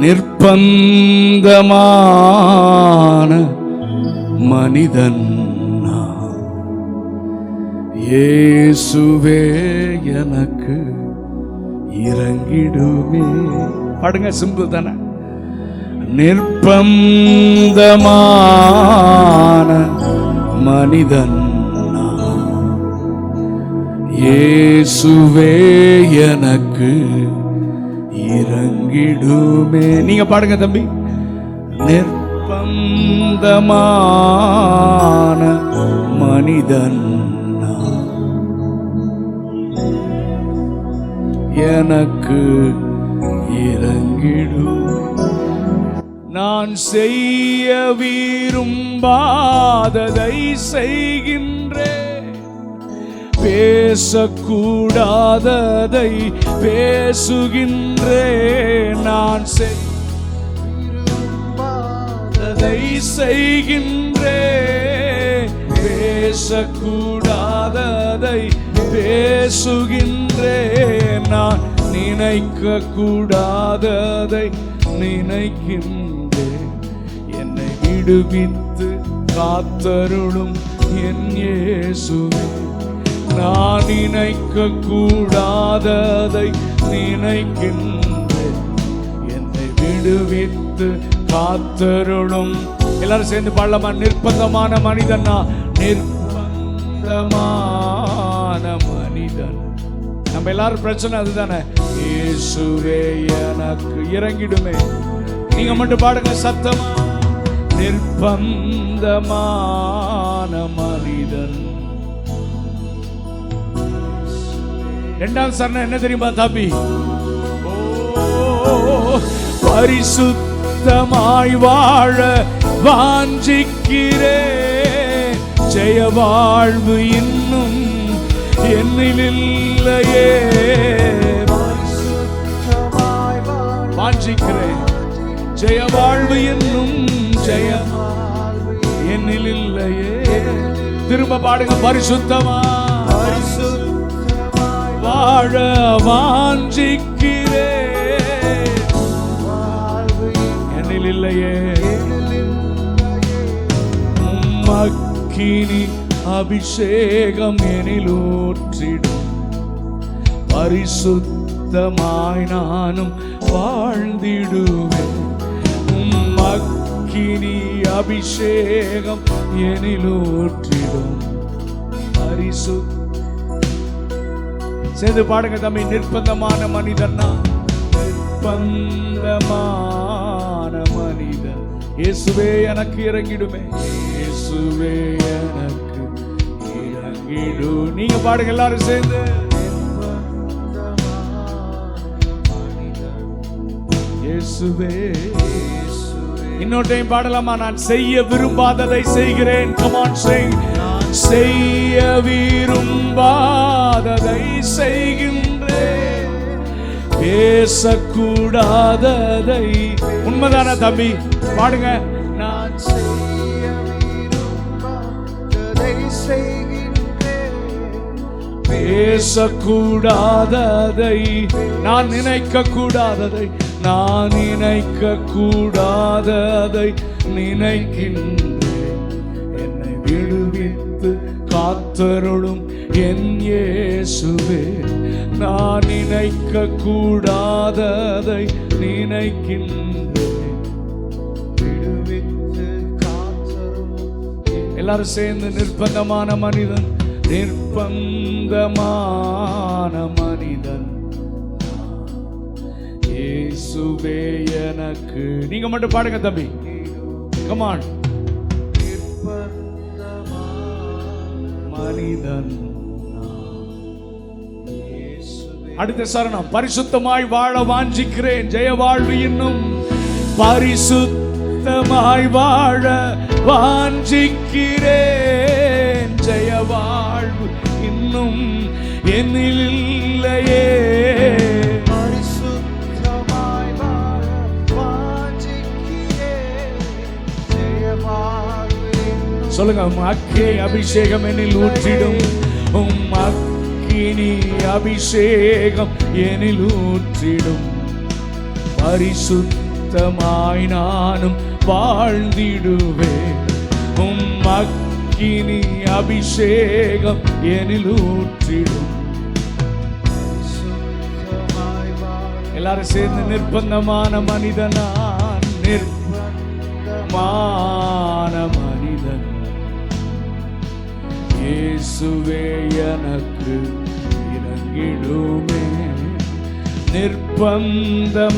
நிர்பந்தமான மனிதன் இயேசுவே எனக்கு இறங்கிடுமே. பாடுங்க சிம்பிள் தானே. நிர்பந்தமான மனிதன் இயேசுவே எனக்கு இறங்கிடுமே. நீங்க பாடுங்க தம்பி. நிர்பந்தமான மனிதன் எனக்கு இறங்கிடும் நான் செய்ய விரும்பாததை செய்கின்றேன். பேசக்கூடாததை பேசுகின்றேன் நான் செய்தை செய்கின்றே. பேசக்கூடாததை பேசுகின்றே. நான் நினைக்க கூடாததை நினைக்கின்றேன். என்னை விடுவித்து காத்தருளும் என் இயேசுவே. நான் நினைக்க கூடாததை நினைக்கின்றேன். என்னை விடுவித்து காத்தருளும். எல்லாரும் சேர்ந்து பாடலாமா? நிர்பந்தமான மனிதனா நிர்பந்தமான மனிதன். நம்ம எல்லாரும் பிரச்சனை அதுதானே? இயேசுவே எனக்கு இறங்கிடுமே. நீங்க மட்டும் பாடுங்க சத்தம். நிர்பந்தமான மனிதன். இரண்டாம் சரணம் என்ன தெரியுமா தம்பி? ஓ, பரிசுத்தமாய் வாழ வாஞ்சிக்கிறே. ஜெய வாழ்வு இன்னும் என்னில் இல்லையே. வாஞ்சிக்கிறேன் ஜெய வாழ்வு என்னும் ஜெயம் என்னில் இல்லையே. திரும்ப பாடுங்க பரிசுத்தமா. வாழ வாஞ்சிக்கிறே. என்னில் இல்லையே. மக்கினி அபிஷேகம் எனிலூற்றிடும் பரிசுத்தமாய் நானும் வாழ்ந்திடுவேன். மக்கினி அபிஷேகம் எனிலூற்றிடும் பரிசுத்த சேர்ந்து பாடுங்க தம்பி நிர்பந்தமான மனிதன்னா நிர்பந்தமான மனிதன் இயேசுவே எனக்கு இறங்கிடுமே. இயேசுவே எனக்கு இறங்கிடு. நீங்க பாடுங்க எல்லாரும் சேர்ந்து. இயேசுவே இன்னொரு டைம் பாடலாமா? நான் செய்ய விரும்பாததை செய்கிறேன். கமான் செய் செய்ய விரும்பாததை செய்கின்றேன். பேசக்கூடாததை. உண்மைதான தம்பி? பாடுங்க. நான் பேசக்கூடாததை. நான் நினைக்க கூடாததை நான் நினைக்க கூடாததை நினைக்கின்றேன். என்னை வைத்து காத்தருளும் என் இயேசுவே. நான் நினைக்க கூடாததை நினைக்கின்றேன். விடுவித்து காத்தருளும் எல்லாரும் சேர்ந்து நிர்பந்தமான மனிதன் நிர்பந்தமான மனிதன். இயேசுவே எனக்கு. நீங்க மட்டும் பாடுங்க தம்பி. கமான் மனிதன் அடுத்த சரணம் பரிசுத்தமாய் வாழ வாஞ்சிக்கிறேன். ஜெய வாழ்வு இன்னும். பரிசுத்தமாய் வாழ வாஞ்சிக்கிறேன். சொல்லுங்க உம் அக்கே அபிஷேகம் என்னில் ஊற்றிடும். உம் அக்கினி அபிஷேகம் எனில் ஊற்றிடும். பரிசுத்தமாய் நானும் வாழ்ந்திடுவேன். உம் அக்கினி அபிஷேகம் எனில் ஊற்றிடும். எல்லாரும் சேர்ந்து நிர்பந்தமான மனிதனான் நிர்பந்தமான இயேசுவே எனக்கு இறங்கிடுமே நிர்பந்தமான